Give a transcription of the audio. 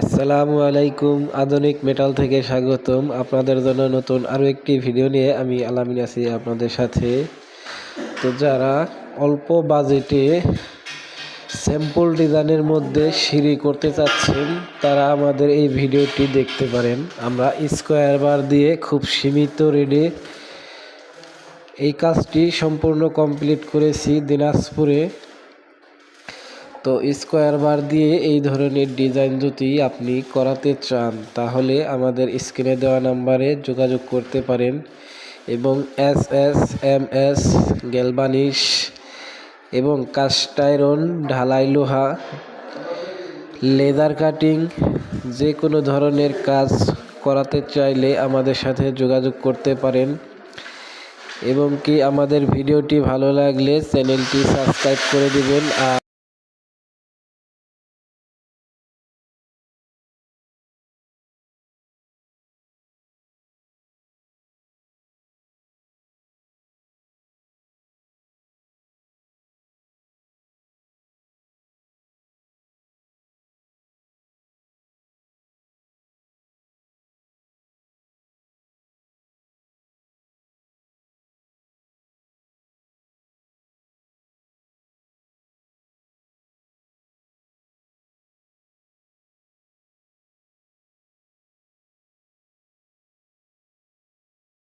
আসসালামু আলাইকুম, আধুনিক মেটাল থেকে স্বাগতম। আপনাদের জন্য নতুন আরও একটি ভিডিও নিয়ে আমি আলামিন আছি আপনাদের সাথে। তো যারা অল্প বাজেটে স্যাম্পল ডিজাইনের মধ্যে সিঁড়ি করতে চাচ্ছেন, তারা আমাদের এই ভিডিওটি দেখতে পারেন। আমরা স্কোয়ার বার দিয়ে খুব সীমিত রেডে এই কাজটি সম্পূর্ণ কমপ্লিট করেছি দিনাজপুরে। তো স্কোয়ার বার দিয়ে এই ধরনের ডিজাইন যদি আপনি করাতে চান, তাহলে আমাদের স্ক্রিনে দেওয়া নাম্বারে যোগাযোগ করতে পারেন এবং S S M S galvanised এবং কাস্ট আয়রন ঢালাই লোহা, লেদার কাটিং, যে কোনো ধরনের কাজ করাতে চাইলে আমাদের সাথে যোগাযোগ করতে পারেন। এবং কি আমাদের ভিডিওটি ভালো লাগলে চ্যানেলটি সাবস্ক্রাইব করে দিবেন আর